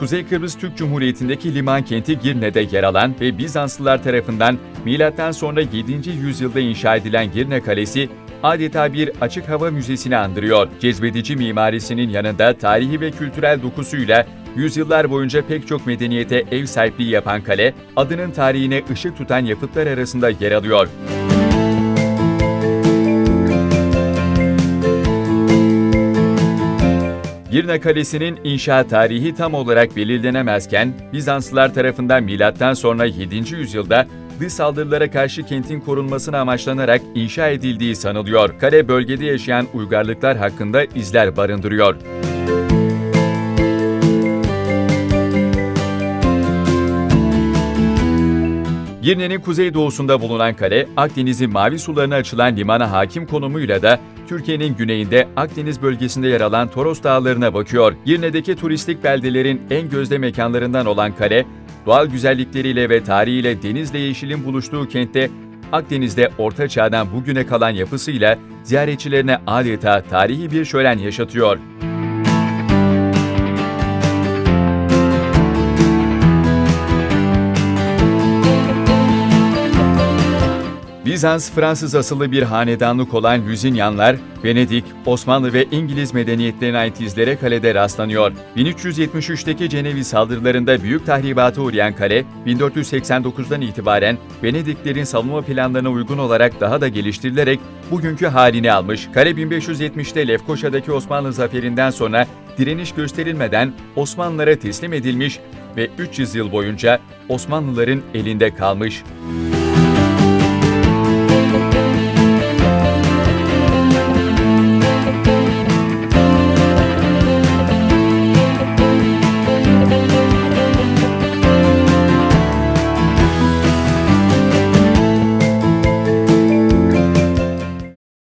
Kuzey Kıbrıs Türk Cumhuriyeti'ndeki liman kenti Girne'de yer alan ve Bizanslılar tarafından milattan sonra 7. yüzyılda inşa edilen Girne Kalesi adeta bir açık hava müzesini andırıyor. Cezbedici mimarisinin yanında tarihi ve kültürel dokusuyla yüzyıllar boyunca pek çok medeniyete ev sahipliği yapan kale, adının tarihine ışık tutan yapıtlar arasında yer alıyor. Girne Kalesi'nin inşa tarihi tam olarak belirlenemezken Bizanslılar tarafından milattan sonra 7. yüzyılda dış saldırılara karşı kentin korunmasına amaçlanarak inşa edildiği sanılıyor. Kale bölgede yaşayan uygarlıklar hakkında izler barındırıyor. Girne'nin kuzeydoğusunda bulunan kale, Akdeniz'in mavi sularına açılan limana hakim konumuyla da Türkiye'nin güneyinde Akdeniz bölgesinde yer alan Toros Dağları'na bakıyor. Girne'deki turistik beldelerin en gözde mekanlarından olan kale, doğal güzellikleriyle ve tarihiyle denizle yeşilin buluştuğu kentte Akdeniz'de Orta Çağ'dan bugüne kalan yapısıyla ziyaretçilerine adeta tarihi bir şölen yaşatıyor. Bizans, Fransız asıllı bir hanedanlık olan Lüzinyanlar, Venedik, Osmanlı ve İngiliz medeniyetlerine ait izlere kalede rastlanıyor. 1373'teki Cenevi saldırılarında büyük tahribata uğrayan kale, 1489'dan itibaren Venediklerin savunma planlarına uygun olarak daha da geliştirilerek bugünkü halini almış. Kale 1570'te Lefkoşa'daki Osmanlı zaferinden sonra direniş gösterilmeden Osmanlılara teslim edilmiş ve 300 yıl boyunca Osmanlıların elinde kalmış.